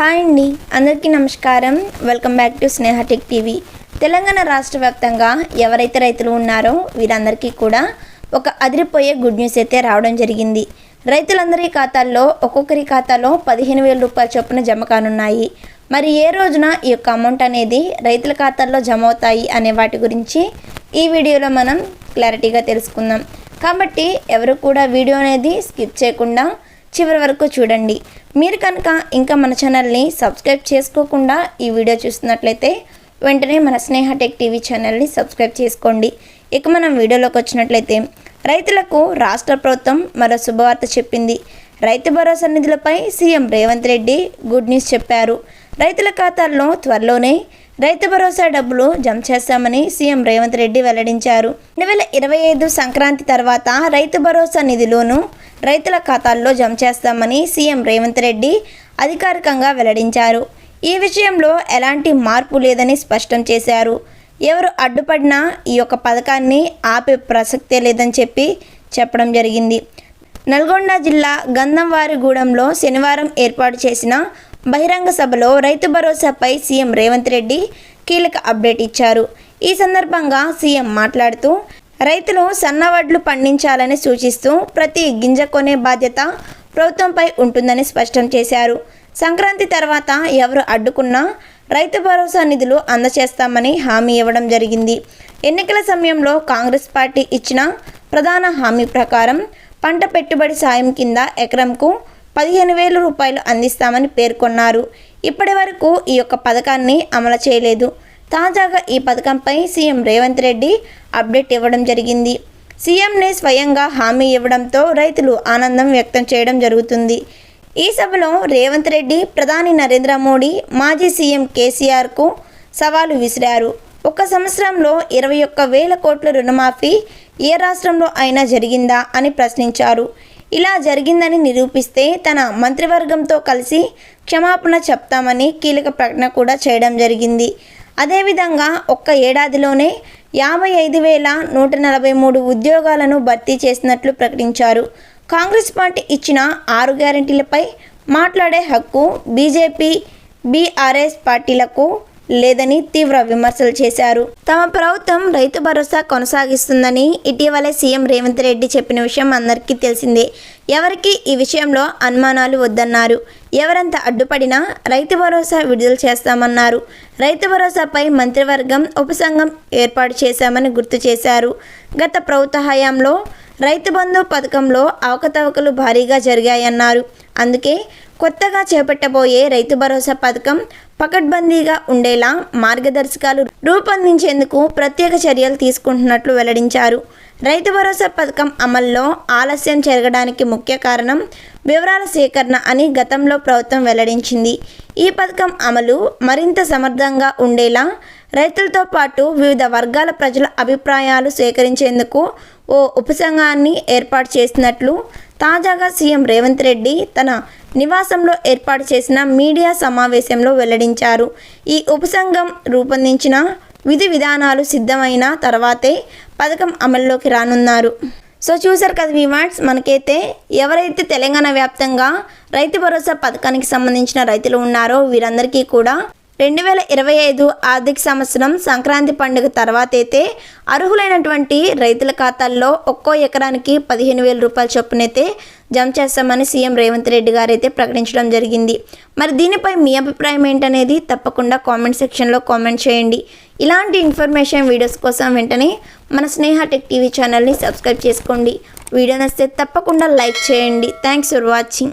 Hi అండి. అందరికీ నమస్కారం. Welcome back to Sneha tech TV. Telangana రాష్ట్ర వ్యాప్తంగా ఎవరైతే రైతులు ఉన్నారో వీరందరికీ కూడా ఒక అదిరిపోయే గుడ్ న్యూస్ అయితే రావడం జరిగింది. రైతులందరి ఖాతాల్లో ఒక్కొక్కరి ఖాతాలో పదిహేను వేల రూపాయల చొప్పున జమ కానున్నాయి. మరి ఏ రోజున ఈ యొక్క అమౌంట్ అనేది రైతుల ఖాతాల్లో జమ అవుతాయి అనే వాటి గురించి ఈ వీడియోలో మనం క్లారిటీగా తెలుసుకుందాం. కాబట్టి ఎవరు కూడా వీడియో అనేది స్కిప్ చేయకుండా చివరి వరకు చూడండి. మీరు కనుక ఇంకా మన ఛానల్ని సబ్స్క్రైబ్ చేసుకోకుండా ఈ వీడియో చూస్తున్నట్లయితే వెంటనే మన స్నేహ టెక్ టీవీ ఛానల్ని సబ్స్క్రైబ్ చేసుకోండి. ఇక మనం వీడియోలోకి వచ్చినట్లయితే రైతులకు రాష్ట్ర ప్రభుత్వం మరో శుభవార్త చెప్పింది. Rythu Bharosa నిధులపై CM Revanth Reddy good news చెప్పారు. రైతుల ఖాతాల్లో త్వరలోనే రైతు భరోసా డబ్బులు జమ చేస్తామని సీఎం రేవంత్ రెడ్డి వెల్లడించారు. రెండు వేల ఇరవై ఐదు సంక్రాంతి తర్వాత రైతు భరోసా నిధులను రైతుల ఖాతాల్లో జమ చేస్తామని సీఎం రేవంత్ రెడ్డి అధికారికంగా వెల్లడించారు. ఈ విషయంలో ఎలాంటి మార్పు లేదని స్పష్టం చేశారు. ఎవరు అడ్డుపడినా ఈ యొక్క పథకాన్ని ఆపే ప్రసక్తే లేదని చెప్పి చెప్పడం జరిగింది. నల్గొండ జిల్లా గంధంవారిగూడెంలో శనివారం ఏర్పాటు చేసిన బహిరంగ సభలో రైతు భరోసాపై సీఎం రేవంత్ రెడ్డి కీలక అప్డేట్ ఇచ్చారు. ఈ సందర్భంగా సీఎం మాట్లాడుతూ రైతులు సన్నవడ్లు పండించాలని సూచిస్తూ ప్రతి గింజ కొనే బాధ్యత ప్రభుత్వంపై ఉంటుందని స్పష్టం చేశారు. సంక్రాంతి తర్వాత ఎవరు అడ్డుకున్నా రైతు భరోసా నిధులు అందచేస్తామని హామీ ఇవ్వడం జరిగింది. ఎన్నికల సమయంలో కాంగ్రెస్ పార్టీ ఇచ్చిన ప్రధాన హామీ ప్రకారం పంట పెట్టుబడి సాయం కింద ఎకరంకు పదిహేను వేల రూపాయలు అందిస్తామని పేర్కొన్నారు. ఇప్పటి వరకు ఈ యొక్క పథకాన్ని అమలు చేయలేదు. తాజాగా ఈ పథకంపై సీఎం రేవంత్ రెడ్డి అప్డేట్ ఇవ్వడం జరిగింది. సీఎంనే స్వయంగా హామీ ఇవ్వడంతో రైతులు ఆనందం వ్యక్తం చేయడం జరుగుతుంది. ఈ సభలో రేవంత్ రెడ్డి ప్రధాని నరేంద్ర మోడీ మాజీ సీఎం కేసీఆర్కు సవాలు విసిరారు. ఒక సంవత్సరంలో ఇరవై ఒక్క వేల కోట్ల రుణమాఫీ ఏ రాష్ట్రంలో అయినా జరిగిందా అని ప్రశ్నించారు. ఇలా జరిగిందని నిరూపిస్తే తన మంత్రివర్గంతో కలిసి క్షమాపణ చెప్తామని కీలక ప్రకటన కూడా చేయడం జరిగింది. అదేవిధంగా ఒక్క ఏడాదిలోనే యాభై ఐదు వేల నూట నలభై మూడు ఉద్యోగాలను భర్తీ చేసినట్లు ప్రకటించారు. కాంగ్రెస్ పార్టీ ఇచ్చిన ఆరు గ్యారంటీలపై మాట్లాడే హక్కు బీజేపీ బీఆర్ఎస్ పార్టీలకు లేదని తీవ్ర విమర్శలు చేశారు. తమ ప్రభుత్వం రైతు భరోసా కొనసాగిస్తుందని ఇటీవలే సీఎం రేవంత్ రెడ్డి చెప్పిన విషయం అందరికీ తెలిసిందే. ఎవరికి ఈ విషయంలో అనుమానాలు వద్దన్నారు. ఎవరంత అడ్డుపడినా రైతు భరోసా విడుదల చేస్తామన్నారు. రైతు భరోసాపై మంత్రివర్గం ఉపసంఘం ఏర్పాటు చేశామని గుర్తు చేశారు. గత ప్రభుత్వ హయాంలో రైతు బంధు పథకంలో అవకతవకలు భారీగా జరిగాయన్నారు. అందుకే కొత్తగా చేపట్టబోయే రైతు భరోసా పథకం పకడ్బందీగా ఉండేలా మార్గదర్శకాలు రూపొందించేందుకు ప్రత్యేక చర్యలు తీసుకుంటున్నట్లు వెల్లడించారు. రైతు భరోసా పథకం అమల్లో ఆలస్యం జరగడానికి ముఖ్య కారణం వివరాల సేకరణ అని గతంలో ప్రభుత్వం వెల్లడించింది. ఈ పథకం అమలు మరింత సమర్థంగా ఉండేలా రైతులతో పాటు వివిధ వర్గాల ప్రజల అభిప్రాయాలు సేకరించేందుకు ఓ ఉపసంఘాన్ని ఏర్పాటు చేసినట్లు తాజాగా సీఎం రేవంత్ రెడ్డి తన నివాసంలో ఏర్పాటు చేసిన మీడియా సమావేశంలో వెల్లడించారు. ఈ ఉపసంఘం రూపొందించిన విధి విధానాలు సిద్ధమైన తర్వాతే పథకం అమల్లోకి రానున్నారు. సో చూసారు కదా వివాట్స్ మనకైతే ఎవరైతే తెలంగాణ వ్యాప్తంగా రైతు భరోసా పథకానికి సంబంధించిన రైతులు ఉన్నారో వీరందరికీ కూడా రెండు వేల ఇరవై ఐదు ఆర్థిక సంవత్సరం సంక్రాంతి పండుగ తర్వాత అయితే అర్హులైనటువంటి రైతుల ఖాతాల్లో ఒక్కో ఎకరానికి పదిహేను వేల రూపాయల చొప్పునైతే జమ చేస్తామని సీఎం రేవంత్ రెడ్డి గారు అయితే ప్రకటించడం జరిగింది. మరి దీనిపై మీ అభిప్రాయం ఏంటనేది తప్పకుండా కామెంట్ సెక్షన్లో కామెంట్ చేయండి. ఇలాంటి ఇన్ఫర్మేషన్ వీడియోస్ కోసం వెంటనే మన స్నేహ టెక్ టీవీ ఛానల్ని సబ్స్క్రైబ్ చేసుకోండి. వీడియో నచ్చితే తప్పకుండా లైక్ చేయండి. Thanks for watching.